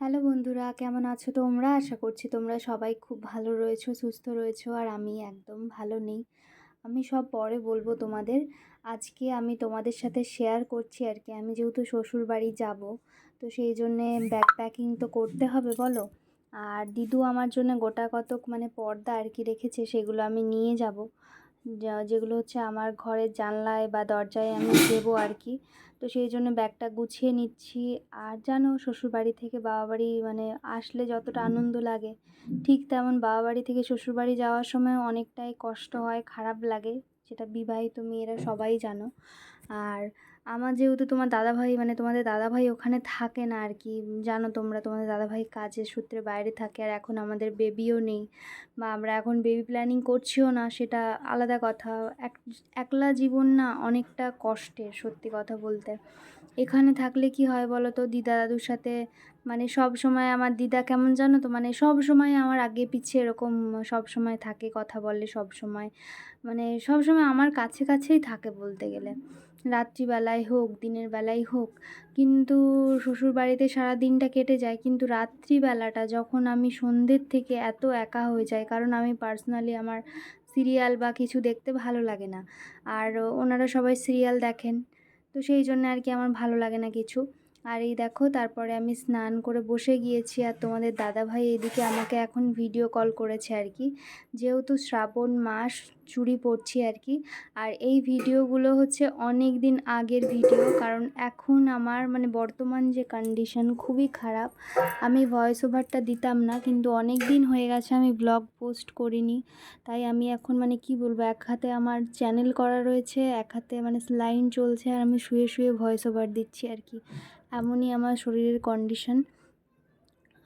Hello বন্ধুরা, কেমন আছো তোমরা? আশা করছি তোমরা সবাই খুব ভালো রয়েছো, সুস্থ রয়েছো, আর আমি একদম ভালো নেই। আমি সব পরে বলব তোমাদের। আজকে আমি তোমাদের সাথে শেয়ার করছি আর কি। আমি যেহেতু শ্বশুর বাড়ি যাব, তো সেই জন্যে ব্যাগ প্যাকিং তো করতে হবে বলো। আর দিদু আমার জন্য গোটা কতক মানে পর্দা আর কি রেখেছে, সেগুলো আমি নিয়ে যাব। যেগুলো হচ্ছে আমার ঘরের জানলায় বা দরজায় আমি দেবো আর কি। তো সেই জন্য ব্যাগটা গুছিয়ে নিচ্ছি। আর জানো শ্বশুরবাড়ি থেকে বাবা বাড়ি মানে আসলে যতটা আনন্দ লাগে ঠিক তেমন বাবা বাড়ি থেকে শ্বশুরবাড়ি যাওয়ার সময় অনেকটাই কষ্ট হয় খারাপ লাগে সেটা বিবাহিত মেয়েরা সবাই জানো। আর আমার যেহেতু তোমার দাদাভাই মানে তোমাদের দাদাভাই ওখানে থাকে না আর কি, জানো তোমরা তোমাদের দাদাভাই কাজের সূত্রে বাইরে থাকে আর এখন আমাদের বেবিও নেই বা আমরা এখন বেবি প্ল্যানিং করছিও না, সেটা আলাদা কথা। এক, একলা জীবন না অনেকটা কষ্টের, সত্যি কথা বলতে। এখানে থাকলে কি হয় বলো তো দিদা দাদুর সাথে মানে সব সময় আমার দিদা কেমন জানো তো? মানে সব সময় আমার আগে পিছিয়ে এরকম সব সময় থাকে কথা বলে সব সময়। মানে সব সময় আমার কাছে কাছেই থাকে বলতে গেলে। রাত্রিবেলায় হোক, দিনের বেলায় হোক। কিন্তু শ্বশুর বাড়িতে সারা দিনটা কেটে যায়। কিন্তু রাত্রিবেলাটা যখন আমি সন্ধ্যের থেকে এত একা হয়ে যাই, কারণ আমি পার্সোনালি আমার সিরিয়াল বা কিছু দেখতে ভালো লাগে না। আর ওনারা সবাই সিরিয়াল দেখেন। তো সেই জন্য আর কি আমার ভালো লাগে না কিছু। আর এই দেখো, তারপরে আমি স্নান করে বসে গিয়েছি আর তোমাদের দাদাভাই এদিকে আমাকে এখন ভিডিও কল করেছে আর কি। যেহেতু শ্রাবণ মাস, চুরি পরছি আর কি। আর এই ভিডিওগুলো হচ্ছে অনেক দিন আগের ভিডিও কারণ এখন আমার মানে বর্তমান যে কন্ডিশন খুবই খারাপ। আমি ভয়েস ওভারটা দিতাম না, কিন্তু অনেক দিন হয়ে গেছে আমি ব্লগ পোস্ট করিনি। তাই আমি এখন মানে কি বলব, এক হাতে আমার চ্যানেল করা রয়েছে, এক হাতে মানে লাইন চলছে আর আমি শুয়ে শুয়ে ভয়েস ওভার দিচ্ছি আর কি। এমনই আমার শরীরের কন্ডিশন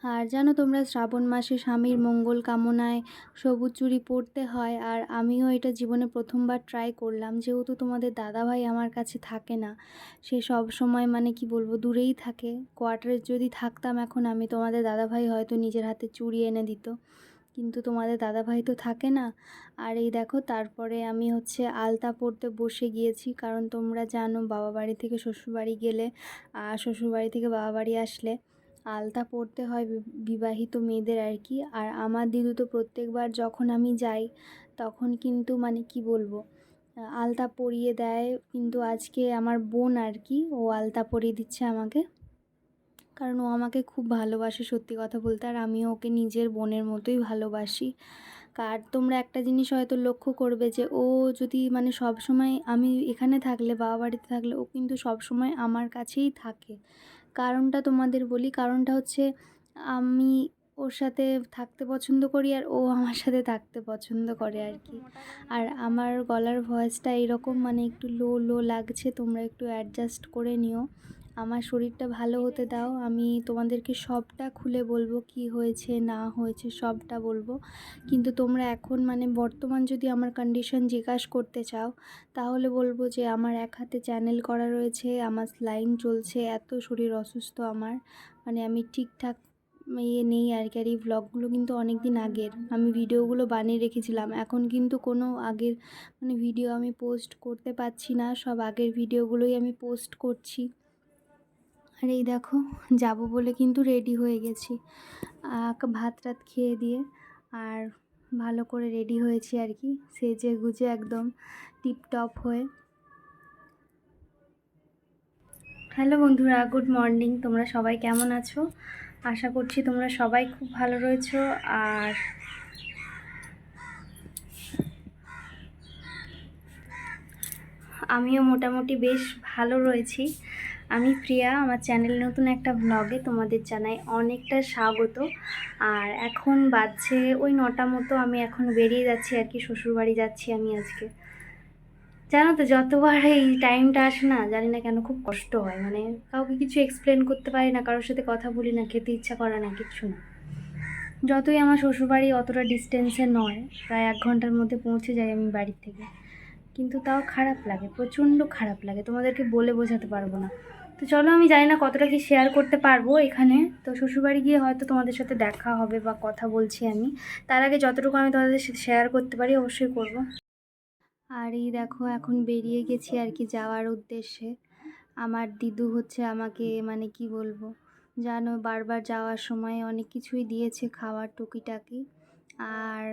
আর জানো তোমরা, শ্রাবণ মাসে স্বামীর মঙ্গল কামনায় সবুজ চুরি পরতে হয়, আর আমিও এটা জীবনে প্রথমবার ট্রাই করলাম। যেহেতু তোমাদের দাদাভাই আমার কাছে থাকে না, সে সব সময় মানে কি বলব, দূরেই থাকে। কোয়ার্টারে যদি থাকতাম এখন আমি তোমাদের দাদাভাই হয়তো নিজের হাতে চুরি এনে দিত। কিন্তু তোমাদের দাদাভাই তো থাকে না। আর এই দেখো, তারপরে আমি হচ্ছে আলতা পরতে বসে গিয়েছি, কারণ তোমরা জানো বাবা বাড়ি থেকে শ্বশুরবাড়ি গেলে আর শ্বশুরবাড়ি থেকে বাবা বাড়ি আসলে আলতা পরতে হয় বিবাহিত মেয়েদের আর কি। আর আমার দিদু তো প্রত্যেকবার যখন আমি যাই, তখন কিন্তু মানে কি বলব আলতা পরিয়ে দেয়। কিন্তু আজকে আমার বোন আর কি, ও আলতা পরিয়ে দিচ্ছে আমাকে। কারণ ও আমাকে খুব ভালোবাসে, সত্যি কথা বলতে। আর আমিও ওকে নিজের বোনের মতোই ভালোবাসি। আর তোমরা একটা জিনিস হয়তো লক্ষ্য করবে যে, ও যদি মানে সব সময় আমি এখানে থাকলে বাবা বাড়িতে থাকলে, ও কিন্তু সব সময় আমার কাছেই থাকে। কারণটা তোমাদের বলি, কারণটা হচ্ছে আমি ওর সাথে থাকতে পছন্দ করি আর ও আমার সাথে থাকতে পছন্দ করে আর কি। আর আমার গলার ভয়েসটা এরকম মানে একটু লো লো লাগছে, তোমরা একটু অ্যাডজাস্ট করে নিও। আমার শরীরটা ভালো হতে দাও। আমি তোমাদেরকে সবটা খুলে বলব, কি হয়েছে, না হয়েছে, সবটা বলব। কিন্তু তোমরা এখন মানে বর্তমান যদি আমার কন্ডিশন জিজ্ঞাসা করতে চাও, তাহলে বলব যে আমার এক হাতে চ্যানেল করা রয়েছে, আমার লাইন চলছে, এত শরীর অসুস্থ আমার। মানে আমি ঠিকঠাক ইয়ে নেই আর কি, আর এই ভ্লগগুলো কিন্তু অনেক দিন আগের। আমি ভিডিওগুলো বানিয়ে রেখেছিলাম। এখন কিন্তু কোনো আগের মানে ভিডিও আমি পোস্ট করতে পারছি না, সব আগের ভিডিওগুলোই আমি পোস্ট করছি। আর এই দেখো, যাব বলে কিন্তু রেডি হয়ে গেছি। ভাত টাত খেয়ে দিয়ে আর ভালো করে রেডি হয়েছি আর কি, সেজে গুজে একদম টিপটপ হয়ে। হ্যালো বন্ধুরা গুড মর্নিং তোমরা সবাই কেমন আছো? আশা করছি তোমরা সবাই খুব ভালো রয়েছো আর আমিও মোটামুটি বেশ ভালো রয়েছি। আমি প্রিয়া, আমার চ্যানেল নতুন একটা ব্লগে তোমাদের জানাই অনেকটা স্বাগত। আর এখন বাজছে ওই নটা মতো, আমি এখন বেরিয়ে যাচ্ছি আর কি, শ্বশুরবাড়ি যাচ্ছি আমি আজকে। জানো তো, যতবার এই টাইমটা আসে না, জানি না কেন খুব কষ্ট হয়। মানে কাউকে কিছু এক্সপ্লেন করতে পারি না, কারোর সাথে কথা বলি না, খেতে ইচ্ছা করে না কিছু না। যতই আমার শ্বশুরবাড়ি অতটা ডিস্টেন্সে নয়, প্রায় এক ঘণ্টার মধ্যে পৌঁছে যাই আমি বাড়ির থেকে। কিন্তু তাও খারাপ লাগে, প্রচণ্ড খারাপ লাগে। তোমাদেরকে বলে বোঝাতে পারব না। তো চলো, আমি জানি না কতটা কি শেয়ার করতে পারব এখানে। তো শ্বশুরবাড়ি গিয়ে হয়তো তোমাদের সাথে দেখা হবে বা কথা বলছি আমি। তার আগে যতটুকু আমি তোমাদের সাথে শেয়ার করতে পারি, অবশ্যই করব। আর এই দেখো, এখন বেরিয়ে গেছি আর কি যাওয়ার উদ্দেশ্যে। আমার দিদু হচ্ছে আমাকে মানে কি বলব, জানো, বারবার যাওয়ার সময় অনেক কিছুই দিয়েছে খাওয়ার টুকিটাকি। আর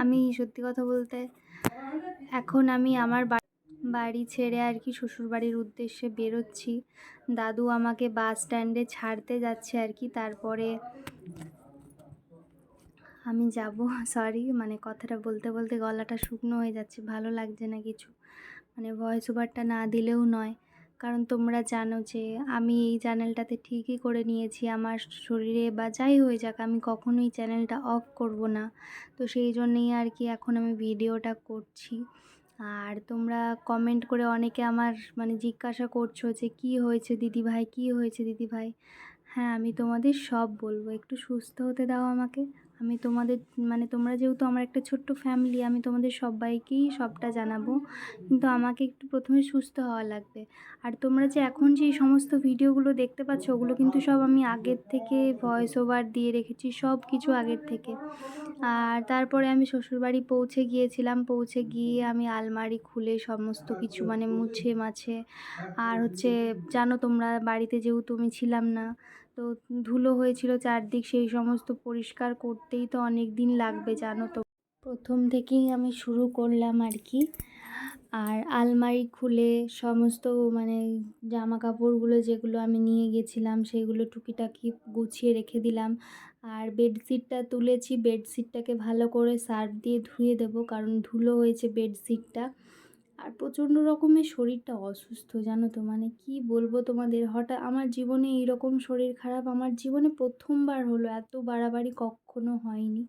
আমি সত্যি কথা বলতে, এখন আমি আমার বাড়ি ছেড়ে আর কি শ্বশুরবাড়ির উদ্দেশ্যে বেরোচ্ছি। দাদু আমাকে বাস স্ট্যান্ডে ছাড়তে যাচ্ছে আর কি, তারপরে আমি যাব। সরি মানে কথাটা বলতে বলতে গলাটা শুকনো হয়ে যাচ্ছে, ভালো লাগছে না কিছু। মানে ভয়েস ওভারটা না দিলেও নয়। কারণ তোমরা জানো যে আমি এই চ্যানেলটাতে ঠিকই করে নিয়েছি, আমার শরীরে বা যাই হয়ে যাক, আমি কখনোই চ্যানেলটা অফ করব না। তো সেই জন্যেই আর কি এখন আমি ভিডিওটা করছি। আর তোমরা কমেন্ট করে অনেকে আমার মানে জিজ্ঞাসা করছ যে, কি হয়েছে দিদিভাই? কি হয়েছে দিদিভাই? হ্যাঁ আমি তোমাদের সব বলব। একটু সুস্থ হতে দাও আমাকে। আমি তোমাদের মানে তোমরা যেহেতু আমার একটা ছোট্ট ফ্যামিলি আমি তোমাদের সবাইকেই সবটা জানাব। কিন্তু আমাকে একটু প্রথমে সুস্থ হওয়া লাগবে। আর তোমরা যে এখন যে সমস্ত ভিডিওগুলো দেখতে পাচ্ছ, ওগুলো কিন্তু সব আমি আগের থেকে ভয়েস ওভার দিয়ে রেখেছি, সব কিছু আগের থেকে। আর তারপরে আমি শ্বশুরবাড়ি পৌঁছে গিয়েছিলাম, পৌঁছে গিয়ে আমি আলমারি খুলে সমস্ত কিছু মানে মুছে মাছে আর হচ্ছে, জানো তোমরা বাড়িতে যেহেতু আমি ছিলাম না তো ধুলো হয়েছিল চারদিক, সেই সমস্ত পরিষ্কার করতেই তো অনেক দিন লাগবে, জানো তো। প্রথম থেকেই আমি শুরু করলাম আর কি। আর আলমারি খুলে সমস্ত মানে জামা কাপড়গুলো যেগুলো আমি নিয়ে গেছিলাম, সেগুলো টুকিটাকি গুছিয়ে রেখে দিলাম। আর বেডশিটটা তুলেছি, বেডশিটটাকে ভালো করে সার্ফ দিয়ে ধুয়ে দেবো, কারণ ধুলো হয়েছে বেডশিটটা। আর প্রচণ্ড রকমের শরীরটা অসুস্থ, জানো তো? মানে কি বলব তোমাদের? হঠাৎ আমার জীবনে এইরকম শরীর খারাপ, আমার জীবনে প্রথমবার হলো, এত বাড়াবাড়ি কখনো হয়নি।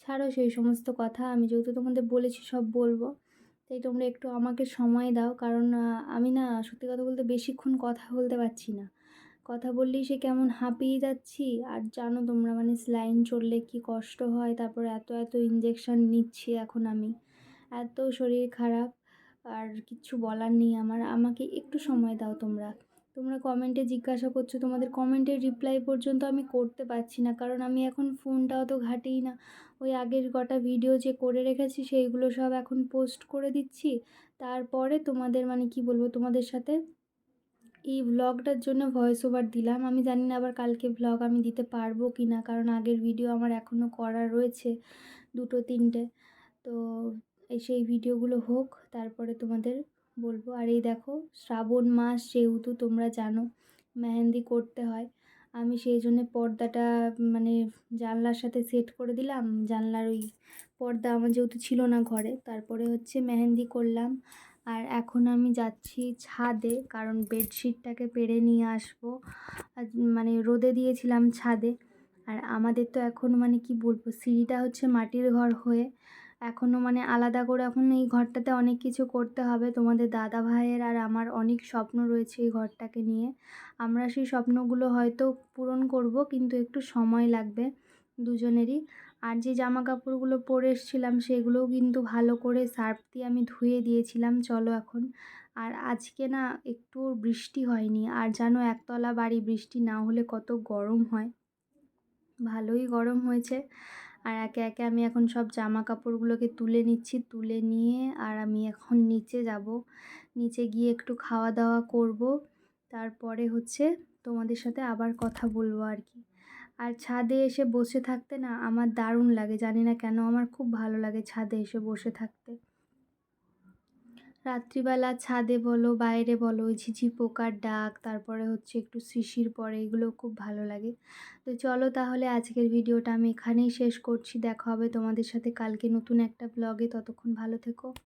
ছাড়ো সেই সমস্ত কথা, আমি যেহেতু তোমাদের বলেছি সব বলব। তাই তোমরা একটু আমাকে সময় দাও, কারণ আমি না সত্যি কথা বলতে বেশিক্ষণ কথা বলতে পারছি না। কথা বললেই সে কেমন হাঁপিয়ে যাচ্ছি, আর জানো তোমরা মানে স্লাইন চললে কি কষ্ট হয়, তারপর এত এত ইঞ্জেকশন নিচ্ছি এখন আমি। এত শরীর খারাপ। আর কিচ্ছু বলার নেই আমার। আমাকে একটু সময় দাও তোমরা। তোমরা কমেন্টে জিজ্ঞাসা করছ, তোমাদের কমেন্টের রিপ্লাই পর্যন্ত আমি করতে পারছি না, কারণ আমি এখন ফোনটাও তো ঘাটেই না। ওই আগের কটা ভিডিও যে করে রেখেছি, সেইগুলো সব এখন পোস্ট করে দিচ্ছি। তারপরে তোমাদের মানে কি বলব, তোমাদের সাথে এই ভ্লগটার জন্য ভয়েস ওভার দিলাম। আমি জানি না আবার কালকে ভ্লগ আমি দিতে পারব কি না কারণ আগের ভিডিও আমার এখনও করা রয়েছে দুটো, তিনটে। তো এই সেই ভিডিওগুলো হোক, তারপরে তোমাদের বলব। আর এই দেখো, শ্রাবণ মাস যেহেতু তোমরা জানো, মেহেন্দি করতে হয়। আমি সেই জন্য পর্দাটা মানে জানলার সাথে সেট করে দিলাম। জানলার ওই পর্দা আমার যেহেতু ছিল না ঘরে, তারপরে হচ্ছে মেহেন্দি করলাম। আর এখন আমি যাচ্ছি ছাদে, কারণ বেডশিটটাকে পেরে নিয়ে আসব। মানে রোদে দিয়েছিলাম ছাদে। আর আমাদের তো এখন মানে কি বলব, সিঁড়িটা হচ্ছে মাটির ঘর হয়ে এখনও মানে আলাদা করে এখন এই ঘরটাতে অনেক কিছু করতে হবে। তোমাদের দাদা ভাইয়ের আর আমার অনেক স্বপ্ন রয়েছে এই ঘরটাকে নিয়ে। আমরা সেই স্বপ্নগুলো হয়তো পূরণ করব, কিন্তু একটু সময় লাগবে দুজনেরই। আর যে জামা কাপড়গুলো পরে এসেছিলাম, সেগুলোও কিন্তু ভালো করে সার্ফ দিয়ে আমি ধুয়ে দিয়েছিলাম, চলো এখন। আর আজকে না একটু বৃষ্টি হয়নি, আর জানো একতলা বাড়ি বৃষ্টি না হলে কত গরম হয়। ভালোই গরম হয়েছে। আর একে একে আমি এখন সব জামা কাপড়গুলোকে তুলে নিচ্ছি, তুলে নিয়ে আর আমি এখন নিচে যাব। নিচে গিয়ে একটু খাওয়া দাওয়া করব। তারপরে হচ্ছে তোমাদের সাথে আবার কথা বলব আর কি। আর ছাদে এসে বসে থাকতে না আমার দারুণ লাগে, জানি না কেন আমার খুব ভালো লাগে ছাদে এসে বসে থাকতে। রাত্রিবেলা ছাদে বলো, বাইরে বলো, ওই ঝিঝি পোকার ডাক, তারপরে হচ্ছে একটু শিশির পরে, এগুলো খুব ভালো লাগে। তো চলো তাহলে আজকের ভিডিওটা আমি এখানেই শেষ করছি। দেখা হবে তোমাদের সাথে কালকে নতুন একটা ব্লগে ততক্ষণ ভালো থেকো।